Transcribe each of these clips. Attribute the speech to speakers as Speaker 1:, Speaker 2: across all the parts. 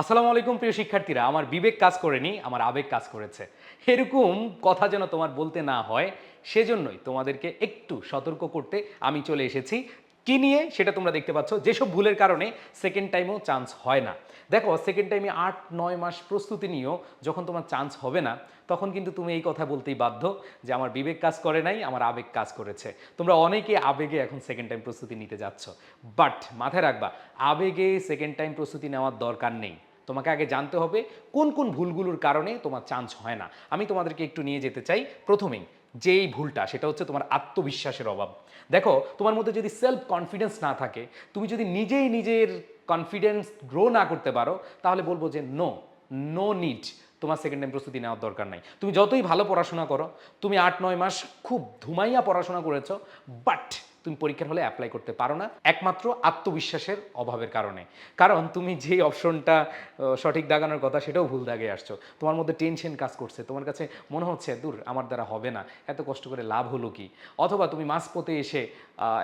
Speaker 1: আসসালামু আলাইকুম প্রিয় শিক্ষার্থীরা, আমার বিবেক কাজ করেনি, আমার আবেগ কাজ করেছে। এরকম কথা যেন তোমার বলতে না হয়, সেজন্যই তোমাদেরকে একটু সতর্ক করতে আমি চলে এসেছি। কি নিয়ে সেটা তোমরা দেখতে পাচ্ছ। যেসব ভুলের কারণে সেকেন্ড টাইমেও চান্স হয় না। দেখো সেকেন্ড টাইমে আট, নয় মাস প্রস্তুতি নিয়েও যখন তোমার চান্স হবে না, তখন কিন্তু তুমি এই কথা বলতেই বাধ্য যে আমার বিবেক কাজ করে নাই, আমার আবেগ কাজ করেছে। তোমরা অনেকে আবেগে এখন সেকেন্ড টাইম প্রস্তুতি নিতে যাচ্ছ। বাট মাথায় রাখবা, আবেগে সেকেন্ড টাইম প্রস্তুতি নেওয়ার দরকার নেই। তোমাকে আগে জানতে হবে কোন কোন ভুলগুলোর কারণে তোমার চান্স হয় না। আমি তোমাদেরকে একটু নিয়ে যেতে চাই। প্রথমেই যেই ভুলটা, সেটা হচ্ছে তোমার আত্মবিশ্বাসের অভাব। দেখো, তোমার মধ্যে যদি সেলফ কনফিডেন্স না থাকে, তুমি যদি নিজেই নিজের কনফিডেন্স গ্রো না করতে পারো, তাহলে বলব যে নো নো নিড তোমার সেকেন্ড টাইম প্রস্তুতি নেওয়ার দরকার নাই। তুমি যতই ভালো পড়াশোনা করো, তুমি আট নয় মাস খুব ধুমাইয়া পড়াশোনা করেছ বাট তুমি পরীক্ষার হলে অ্যাপ্লাই করতে পারো না, একমাত্র আত্মবিশ্বাসের অভাবের কারণে। কারণ তুমি যেই অপশনটা সঠিক দাগানোর কথা সেটাও ভুল দাগে আসছো। তোমার মধ্যে টেনশন কাজ করছে। তোমার কাছে মনে হচ্ছে, দূর, আমার দ্বারা হবে না। এত কষ্ট করে লাভ হলো কি? অথবা তুমি মাঝপথে এসে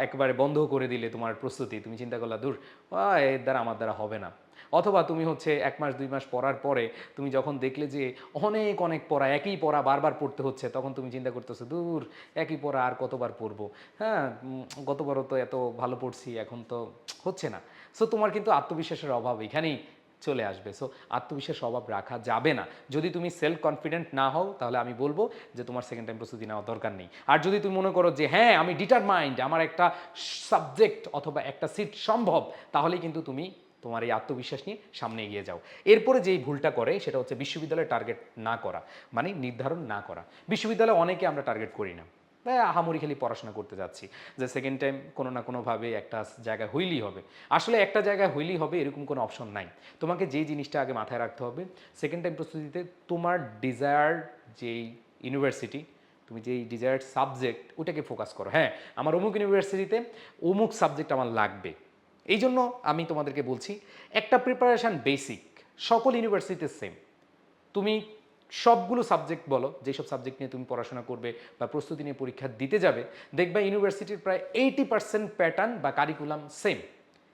Speaker 1: একবারে বন্ধ করে দিলে তোমার প্রস্তুতি। তুমি চিন্তা করলা, দূর এর দ্বারা আমার দ্বারা হবে না। অথবা তুমি হচ্ছে এক মাস, দুই মাস পড়ার পরে তুমি যখন দেখলে যে অনেক অনেক পড়া, একই পড়া বারবার পড়তে হচ্ছে, তখন তুমি চিন্তা করতেছো, দূর, একই পড়া আর কতবার পড়ব? হ্যাঁ গতবারও তো এত ভালো পড়ছি, এখন তো হচ্ছে না। সো তোমার কিন্তু আত্মবিশ্বাসের অভাব এখানেই চলে আসবে। সো আত্মবিশ্বাস অভাব রাখা যাবে না। যদি তুমি সেলফ কনফিডেন্ট না হও, তাহলে আমি বলব যে তোমার সেকেন্ড টাইম প্রস্তুতি নেওয়ার দরকার নেই। আর যদি তুমি মনে করো যে হ্যাঁ আমি ডিটারমাইন্ড আমার একটা সাবজেক্ট অথবা একটা সিট সম্ভব, তাহলে কিন্তু তুমি তোমার এই আত্মবিশ্বাস নিয়ে সামনে এগিয়ে যাও। এরপরে যেই ভুলটা করে, সেটা হচ্ছে বিশ্ববিদ্যালয়ে টার্গেট না করা মানে নির্ধারণ না করা। বিশ্ববিদ্যালয়ে অনেকে আমরা টার্গেট করি না। আহামরি খালি পড়াশোনা করতে যাচ্ছি। যে সেকেন্ড টাইম কোনো না কোনোভাবে একটা জায়গায় হইলেই হবে। আসলে একটা জায়গায় হইলেই হবে, এরকম কোনো অপশন নাই। তোমাকে যেই জিনিসটা আগে মাথায় রাখতে হবে সেকেন্ড টাইম প্রস্তুতিতে তোমার ডিজায়ার যেই ইউনিভার্সিটি তুমি যেই ডিজায়ার্ড সাবজেক্ট ওটাকে ফোকাস করো। হ্যাঁ আমার অমুক ইউনিভার্সিটিতে অমুক সাবজেক্ট আমার লাগবে। এই জন্য আমি তোমাদেরকে বলছি, একটা প্রিপারেশান বেসিক সকল ইউনিভার্সিটিতে সেম তুমি সবগুলো সাবজেক্ট বলো, যেসব সাবজেক্ট নিয়ে তুমি পড়াশোনা করবে বা প্রস্তুতি নিয়ে পরীক্ষা দিতে যাবে, দেখবে ইউনিভার্সিটির প্রায় এইটি পার্সেন্ট প্যাটার্ন বা কারিকুলাম সেম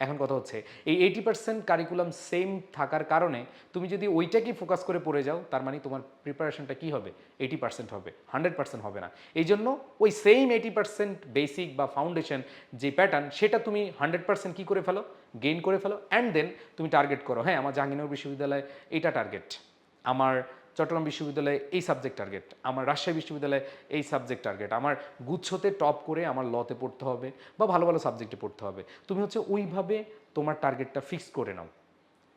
Speaker 1: এখন কথা হচ্ছে, এই এইটি পার্সেন্ট কারিকুলাম সেম থাকার কারণে তুমি যদি ওইটাকেই ফোকাস করে পড়ে যাও, তার মানে তোমার প্রিপারেশনটা কী হবে? এইটি পার্সেন্ট হবে হান্ড্রেড পার্সেন্ট হবে না। এই জন্য ওই সেম এইটি পার্সেন্ট বেসিক বা ফাউন্ডেশন যে প্যাটার্ন সেটা তুমি হান্ড্রেড পার্সেন্ট কী করে ফেলো? গেইন করে ফেলো অ্যান্ড দেন তুমি টার্গেট করো। হ্যাঁ আমার জাহাঙ্গীরনগর বিশ্ববিদ্যালয়ে এটা টার্গেট আমার চট্টগ্রাম বিশ্ববিদ্যালয়ে এই সাবজেক্ট টার্গেট আমার রাজশাহী বিশ্ববিদ্যালয়ে এই সাবজেক্ট টার্গেট আমার গুচ্ছতে টপ করে আমার লতে পড়তে হবে বা ভালো ভালো সাবজেক্টে পড়তে হবে। তুমি হচ্ছে ওইভাবে তোমার টার্গেটটা ফিক্স করে নাও।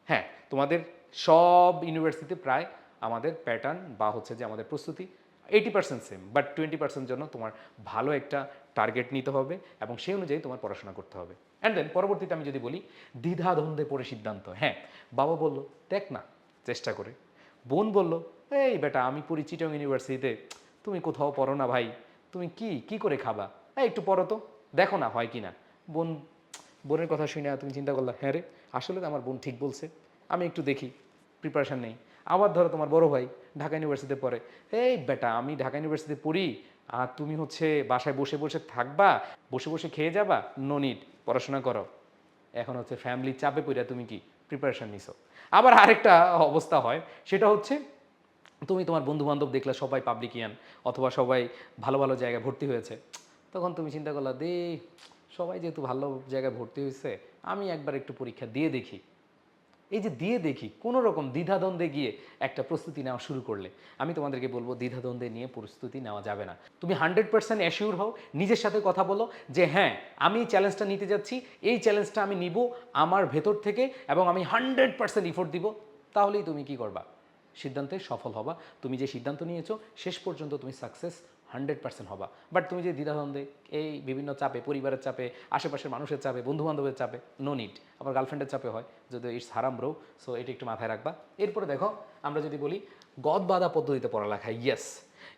Speaker 1: হ্যাঁ তোমাদের সব ইউনিভার্সিটিতে প্রায় আমাদের প্যাটার্ন বা হচ্ছে যে আমাদের প্রস্তুতি eighty percent same but twenty percent জন্য তোমার ভালো একটা টার্গেট নিতে হবে এবং সেই অনুযায়ী তোমার পড়াশোনা করতে হবে। অ্যান্ড দেন পরবর্তীতে আমি যদি বলি দ্বিধা দ্বন্দ্বে পড়ে সিদ্ধান্ত হ্যাঁ বাবা বলল, দেখ না, চেষ্টা করে। বোন বলল, এই বেটা, আমি পড়ি চিটং ইউনিভার্সিটিতে। তুমি কোথাও পড়ো না ভাই। তুমি কি কি করে খাবা? এই একটু পড়ো তো। দেখো না হয় কি না বোন, বোনের কথা শুনে তুমি চিন্তা করলা হ্যাঁ রে, আসলে তো আমার বোন ঠিক বলছে। আমি একটু দেখি প্রিপারেশন নেই। আবার ধরো তোমার বড় ভাই ঢাকা ইউনিভার্সিটিতে পড়ে। এই বেটা, আমি ঢাকা ইউনিভার্সিটিতে পড়ি। আর তুমি হচ্ছে বাসায় বসে বসে থাকবা, বসে বসে খেয়ে যাবা? নো নিড পড়াশোনা করো। এখন হচ্ছে ফ্যামিলির চাপে পড়ে তুমি কি প্রিপারেশন নিছো। আবার আরেকটা অবস্থা হয়, সেটা হচ্ছে তুমি তোমার বন্ধুবান্ধব দেখলে সবাই পাবলিকিয়ান অথবা সবাই ভালো ভালো জায়গায় ভর্তি হয়েছে। তখন তুমি চিন্তা করলা, দে, সবাই যেহেতু ভালো জায়গায় ভর্তি হয়েছে, আমি একবার একটু পরীক্ষা দিয়ে দেখি। এই যে দিয়ে দেখি, কোনো রকম দ্বিধাদ্বন্দ্বে গিয়ে একটা প্রস্তুতি নেওয়া শুরু করলে। আমি তোমাদেরকে বলব, দ্বিধাদ্বন্দ্বে নিয়ে প্রস্তুতি নেওয়া যাবে না। তুমি হান্ড্রেড পার্সেন্ট অ্যাসিউর হও, নিজের সাথে কথা বলো যে হ্যাঁ আমি এই চ্যালেঞ্জটা নিতে যাচ্ছি, এই চ্যালেঞ্জটা আমি নিব আমার ভেতর থেকে এবং আমি হান্ড্রেড পার্সেন্ট ইফোর্ট দিব। তাহলেই তুমি কি করবা? সিদ্ধান্তে সফল হবা। তুমি যে সিদ্ধান্ত নিয়েছো, শেষ পর্যন্ত তুমি সাকসেস হান্ড্রেড পার্সেন্ট হবা। বাট তুমি যে দ্বিধাদ্বন্দ্বে, এই বিভিন্ন চাপে, পরিবারের চাপে, আশেপাশের মানুষের চাপে বন্ধু বান্ধবের চাপে নো নিড আবার গার্লফ্রেন্ডের চাপে হয়, যদি ইটস হারাম ব্রো সো এটা একটু মাথায় রাখবা। এরপরে দেখো, আমরা যদি বলি, গদ বাধা পদ্ধতিতে পড়ালেখা ইয়েস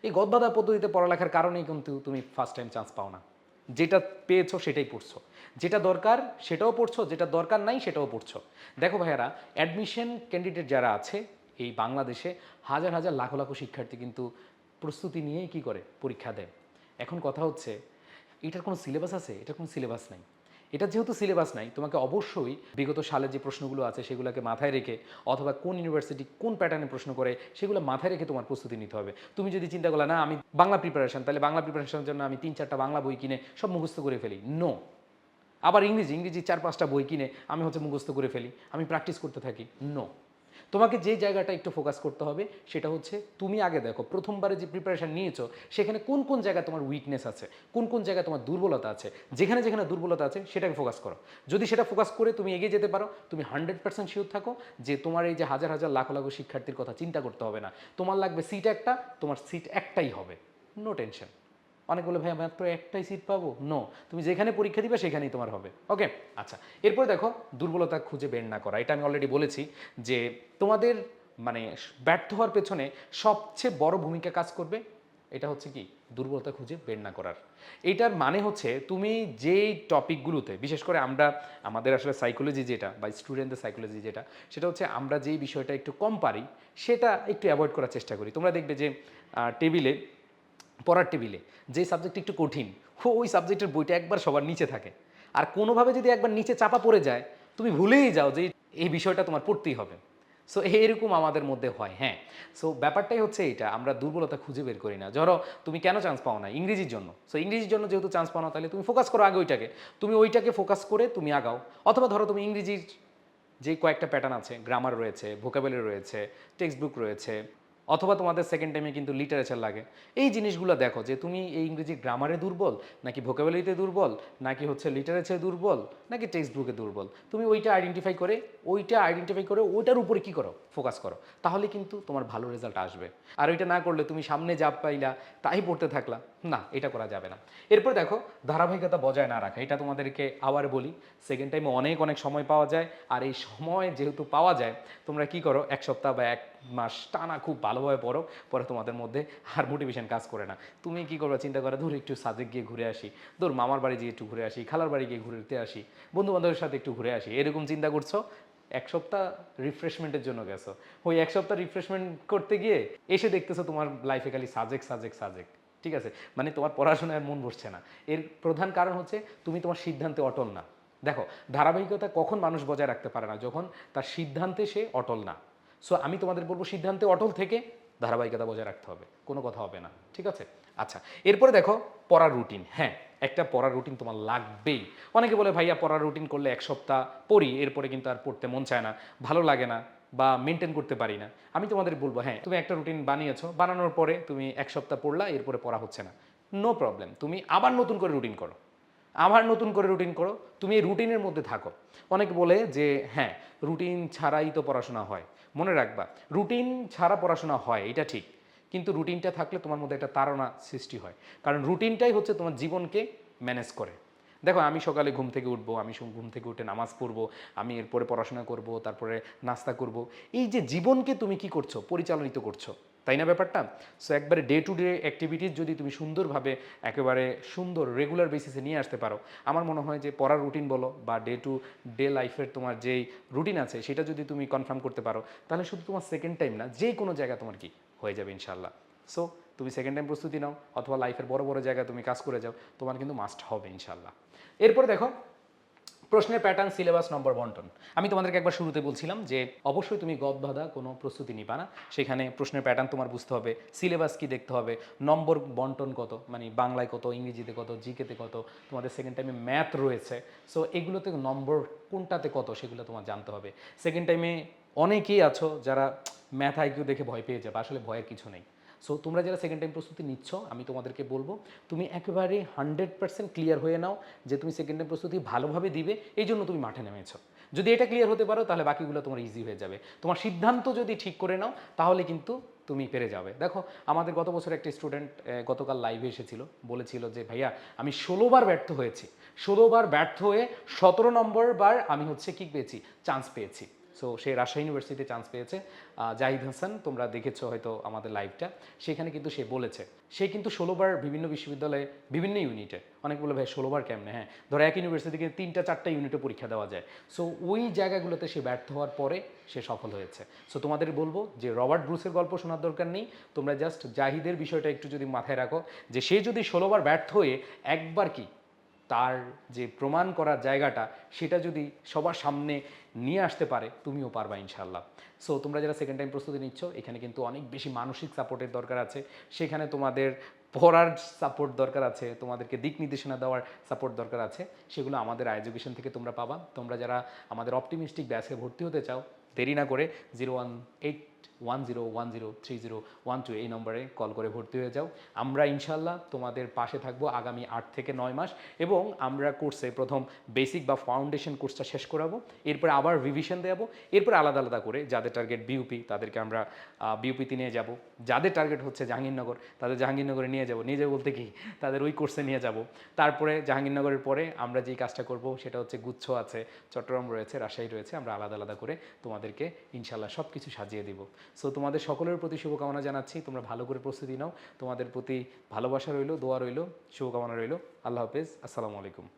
Speaker 1: এই গদ বাধা পদ্ধতিতে পড়ালেখার কারণেই কিন্তু তুমি ফার্স্ট টাইম চান্স পাও না। যেটা পেয়েছ, সেটাই পড়ছো। যেটা দরকার, সেটাও পড়ছো, যেটা দরকার নাই, সেটাও পড়ছো। দেখো ভাইয়ারা অ্যাডমিশন ক্যান্ডিডেট যারা আছে, এই বাংলাদেশে হাজার হাজার লাখো লাখো শিক্ষার্থী কিন্তু প্রস্তুতি নিয়েই কি করে? পরীক্ষা দেয়। এখন কথা হচ্ছে, এটার কোনো সিলেবাস আছে? এটার কোনো সিলেবাস নাই। এটা যেহেতু সিলেবাস নাই, তোমাকে অবশ্যই বিগত সালে যে প্রশ্নগুলো আছে সেগুলোকে মাথায় রেখে অথবা কোন ইউনিভার্সিটি কোন প্যাটার্নে প্রশ্ন করে, সেগুলো মাথায় রেখে তোমার প্রস্তুতি নিতে হবে। তুমি যদি চিন্তা করলে না, আমি বাংলা প্রিপারেশন তাহলে বাংলা প্রিপারেশনের জন্য আমি তিন চারটা বাংলা বই কিনে সব মুখস্থ করে ফেলি। নো আবার ইংরেজি ইংরেজি চার পাঁচটা বই কিনে আমি হচ্ছে মুখস্থ করে ফেলি। আমি প্র্যাকটিস করতে থাকি। নো তোমাকে যে জায়গাটা একটু ফোকাস করতে হবে, সেটা হচ্ছে তুমি আগে দেখো, প্রথমবারে যে প্রিপারেশন নিয়েছো, সেখানে কোন কোন জায়গায় তোমার উইকনেস আছে, কোন কোন জায়গায় তোমার দুর্বলতা আছে, যেখানে যেখানে দুর্বলতা আছে, সেটাকে ফোকাস করো। যদি সেটা ফোকাস করে তুমি এগিয়ে যেতে পারো, তুমি হান্ড্রেড পার্সেন্ট শিওর থাকো যে তোমার এই যে হাজার হাজার লাখ লাখ শিক্ষার্থীর কথা চিন্তা করতে হবে না। তোমার লাগবে সিট একটা, তোমার সিট একটাই হবে। নো টেনশন অনেক বলে ভাই, মাত্র একটাই সিট পাবো? নো তুমি যেখানে পরীক্ষা দিবে, সেখানেই তোমার হবে। ওকে আচ্ছা এরপর দেখো, দুর্বলতা খুঁজে বের না করা। এটা আমি অলরেডি বলেছি যে তোমাদের মানে ব্যর্থ হওয়ার পেছনে সবচেয়ে বড় ভূমিকা কাজ করবে এটা হচ্ছে কি? দুর্বলতা খুঁজে বের না করার। এইটার মানে হচ্ছে তুমি যেই টপিকগুলোতে বিশেষ করে আমরা, আমাদের আসলে সাইকোলজি যেটা বা স্টুডেন্টদের সাইকোলজি যেটা, সেটা হচ্ছে আমরা যেই বিষয়টা একটু কম পারি, সেটা একটু অ্যাভয়েড করার চেষ্টা করি। তোমরা দেখবে যে টেবিলে পড়ার টেবিলে যে সাবজেক্ট একটু কঠিন ওই সাবজেক্টের বইটা একবার সবার নিচে থাকে। আর কোনোভাবে যদি একবার নিচে চাপা পড়ে যায়, তুমি ভুলেই যাও যে এই বিষয়টা তোমার পড়তেই হবে। সো এরকম আমাদের মধ্যে হয় হ্যাঁ। সো ব্যাপারটাই হচ্ছে এটা আমরা দুর্বলতা খুঁজে বের করি না। ধরো, তুমি কেন চান্স পাও না? ইংরেজির জন্য। সো ইংরেজির জন্য যেহেতু চান্স পাও না, তাহলে তুমি ফোকাস করো আগে ওইটাকে। তুমি ওইটাকে ফোকাস করে তুমি আগাও। অথবা ধরো, তুমি ইংরেজির যে কয়েকটা প্যাটার্ন আছে গ্রামার রয়েছে ভোকাবুলারি রয়েছে টেক্সট বুক রয়েছে অথবা তোমাদের সেকেন্ড টাইমে কিন্তু লিটারেচার লাগে। এই জিনিসগুলো দেখো যে তুমি এই ইংরেজি গ্রামারে দুর্বল, নাকি ভোকাবুলারিতে দুর্বল, নাকি হচ্ছে লিটারেচার দুর্বল, নাকি টেক্সট বুকে দুর্বল। তুমি ওইটা আইডেন্টিফাই করে, ওইটা আইডেন্টিফাই করে, ওইটার উপরে কী করো? ফোকাস করো। তাহলে কিন্তু তোমার ভালো রেজাল্ট আসবে। আর ওইটা না করলে তুমি সামনে যা পাইলা, তাই পড়তে থাকলা। না, এটা করা যাবে না। এরপর দেখো, ধারাবাহিকতা বজায় না রাখা। এটা তোমাদেরকে আবার বলি সেকেন্ড টাইমে অনেক অনেক সময় পাওয়া যায়। আর এই সময় যেহেতু পাওয়া যায়, তোমরা কি করো? এক সপ্তাহ বা এক মাস টানা খুব ভালোভাবে পড়ো, পরে তোমাদের মধ্যে আর মোটিভেশন কাজ করে না। তুমি কি করবে চিন্তা করে, ধর একটু সাজেক গিয়ে ঘুরে আসি। ধর মামার বাড়ি গিয়ে একটু ঘুরে আসি, খালার বাড়ি গিয়ে ঘুরতে আসি বন্ধু বান্ধবের সাথে একটু ঘুরে আসি, এরকম চিন্তা করছ? এক সপ্তাহ রিফ্রেশমেন্টের জন্য গেছো। ওই এক সপ্তাহ রিফ্রেশমেন্ট করতে গিয়ে এসে দেখতেছো তোমার লাইফে খালি সাজেক সাজেক সাজেক ঠিক আছে? মানে তোমার পড়াশোনায় মন বসছে না। এর প্রধান কারণ হচ্ছে তুমি তোমার সিদ্ধান্তে অটল না। দেখো, ধারাবাহিকতা কখন মানুষ বজায় রাখতে পারে না, যখন তার সিদ্ধান্তে সে অটল না। সো আমি তোমাদের বলব সিদ্ধান্তে অটল থেকে ধারাবাহিকতা বজায় রাখতে হবে। কোনো কথা হবে না। ঠিক আছে? আচ্ছা এরপরে দেখো, পড়ার রুটিন হ্যাঁ একটা পড়ার রুটিন তোমার লাগবেই। অনেকে বলে, ভাইয়া, পড়ার রুটিন করলে এক সপ্তাহ পড়ি, এরপরে কিন্তু আর পড়তে মন চায় না, ভালো লাগে না বা মেনটেন করতে পারি না। আমি তোমাদের বলব হ্যাঁ তুমি একটা রুটিন বানিয়েছো, বানানোর পরে তুমি এক সপ্তাহ পড়লা, এরপরে পড়া হচ্ছে না। নো প্রবলেম তুমি আবার নতুন করে রুটিন করো। আবার নতুন করে রুটিন করো, তুমি এই রুটিনের মধ্যে থাকো। অনেকে বলে যে হ্যাঁ রুটিন ছাড়াই তো পড়াশোনা হয়। মনে রাখবা রুটিন ছাড়া পড়াশোনা হয়, এটা ঠিক। কিন্তু রুটিনটা থাকলে তোমার মধ্যে একটা তাড়না সৃষ্টি হয়। কারণ রুটিনটাই হচ্ছে তোমার জীবনকে ম্যানেজ করে। দেখো, আমি সকালে ঘুম থেকে উঠবো, আমি ঘুম থেকে উঠে নামাজ পড়ব, আমি এরপরে পড়াশোনা করব, তারপরে নাস্তা করব। এই যে জীবনকে তুমি কি করছ? পরিচালিত করছ। তাই না ব্যাপারটা? সো একবারে ডে টু ডে অ্যাক্টিভিটিস যদি তুমি সুন্দরভাবে, একেবারে সুন্দর রেগুলার বেসিসে নিয়ে আসতে পারো, আমার মনে হয় যে পড়ার রুটিন বলো বা ডে টু ডে লাইফের তোমার যেই রুটিন আছে, সেটা যদি তুমি কনফার্ম করতে পারো, তাহলে শুধু তোমার সেকেন্ড টাইম না যে কোনো জায়গা তোমার কি? হয়ে যাবে ইনশাল্লাহ সো তুমি সেকেন্ড টাইম প্রস্তুতি নাও, অথবা লাইফের বড় বড় জায়গায় তুমি কাজ করে যাও, তোমার কিন্তু মাস্ট হবে ইনশাল্লাহ এরপরে দেখো, প্রশ্নের প্যাটার্ন সিলেবাস নম্বর বন্টন। আমি তোমাদেরকে একবার শুরুতে বলছিলাম যে, অবশ্যই তুমি গদ বাঁধা কোনো প্রস্তুতি নিবা না। সেখানে প্রশ্নের প্যাটার্ন তোমার বুঝতে হবে সিলেবাস কি দেখতে হবে, নম্বর বন্টন কত মানে বাংলায় কত, ইংরেজিতে কত, জিকেতে কত, তোমাদের সেকেন্ড টাইমে ম্যাথ রয়েছে। সো এগুলোতে নম্বর কোনটাতে কত, সেগুলো তোমার জানতে হবে। সেকেন্ড টাইমে অনেকেই আছো যারা ম্যাথ আইকিউ দেখে ভয় পেয়ে যাবে, আসলে ভয়ের কিছু নেই। সো তোমরা যারা সেকেন্ড টাইম প্রস্তুতি নিচ্ছ, আমি তোমাদেরকে বলব, তুমি একেবারে হান্ড্রেড পার্সেন্ট ক্লিয়ার হয়ে নাও যে তুমি সেকেন্ড টাইম প্রস্তুতি ভালোভাবে দিবে, এই জন্য তুমি মাঠে নেমেছো। যদি এটা ক্লিয়ার হতে পারো, তাহলে বাকিগুলো তোমার ইজি হয়ে যাবে। তোমার সিদ্ধান্ত যদি ঠিক করে নাও, তাহলে কিন্তু তুমি পেরে যাবে। দেখো, আমাদের গত বছর একটা স্টুডেন্ট গতকাল লাইভে এসেছিল, বলেছিল যে, ভাইয়া, আমি ষোলোবার ব্যর্থ হয়েছি। ষোলোবার ব্যর্থ হয়ে সতেরো নম্বর বার আমি হচ্ছে কি পেয়েছি? চান্স পেয়েছি। সো সে রাজশাহী ইউনিভার্সিটিতে চান্স পেয়েছে। জাহিদ হাসান, তোমরা দেখেছ হয়তো আমাদের লাইভটা সেখানে কিন্তু সে বলেছে। সে কিন্তু ষোলোবার বিভিন্ন বিশ্ববিদ্যালয়ে, বিভিন্ন ইউনিটে অনেক বলে, ভাই, ষোলোবার কেমনে? হ্যাঁ ধরো এক ইউনিভার্সিটি থেকে তিনটা, চারটা ইউনিটে পরীক্ষা দেওয়া যায়। সো ওই জায়গাগুলোতে সে ব্যর্থ হওয়ার পরে সে সফল হয়েছে। সো তোমাদের বলব যে রবার্ট ব্রুসের গল্প শোনার দরকার নেই। তোমরা জাস্ট জাহিদের বিষয়টা একটু যদি মাথায় রাখো, যে সে যদি ষোলোবার ব্যর্থ হয়ে একবার কি তার যে প্রমাণ করার জায়গাটা, সেটা যদি সবার সামনে নিয়ে আসতে পারে, তুমিও পারবা ইনশাল্লাহ সো তোমরা যারা সেকেন্ড টাইম প্রস্তুতি নিচ্ছ, এখানে কিন্তু অনেক বেশি মানসিক সাপোর্টের দরকার আছে। সেখানে তোমাদের পড়ার সাপোর্ট দরকার আছে, তোমাদেরকে দিক নির্দেশনা দেওয়ার সাপোর্ট দরকার আছে। সেগুলো আমাদের এডুকেশন থেকে তোমরা পাবা। তোমরা যারা আমাদের অপটিমিস্টিক ব্যাচে ভর্তি হতে চাও, দেরি না করে zero one eight one zero one zero three zero one two এই নম্বরে কল করে ভর্তি হয়ে যাও। আমরা ইনশাল্লাহ তোমাদের পাশে থাকব আগামী আট থেকে নয় মাস এবং আমরা কোর্সে প্রথম বেসিক বা ফাউন্ডেশন কোর্সটা শেষ করাবো। এরপরে আবার রিভিশন দেবো এরপরে আলাদা আলাদা করে যাদের টার্গেট বিউপি তাদেরকে আমরা বিউপিতে নিয়ে যাব। যাদের টার্গেট হচ্ছে জাহাঙ্গীরনগর, তাদের জাহাঙ্গীরনগরে নিয়ে যাব। নিয়ে যাব বলতে কি, তাদের ওই কোর্সে নিয়ে যাব। তারপরে জাহাঙ্গীরনগরের পরে আমরা যেই কাজটা করব, সেটা হচ্ছে গুচ্ছ আছে, চট্টগ্রাম রয়েছে, রাজশাহী রয়েছে, আমরা আলাদা আলাদা করে তোমাদেরকে ইনশাল্লাহ সব কিছু সাজিয়ে দিব। সো তোমাদের সকলের প্রতি শুভকামনা জানাচ্ছি। তোমরা ভালো করে প্রস্তুতি নাও। তোমাদের প্রতি ভালোবাসা রইল, দোয়া রইল, শুভকামনা রইল। আল্লাহ হাফেজ। আসসালামু আলাইকুম।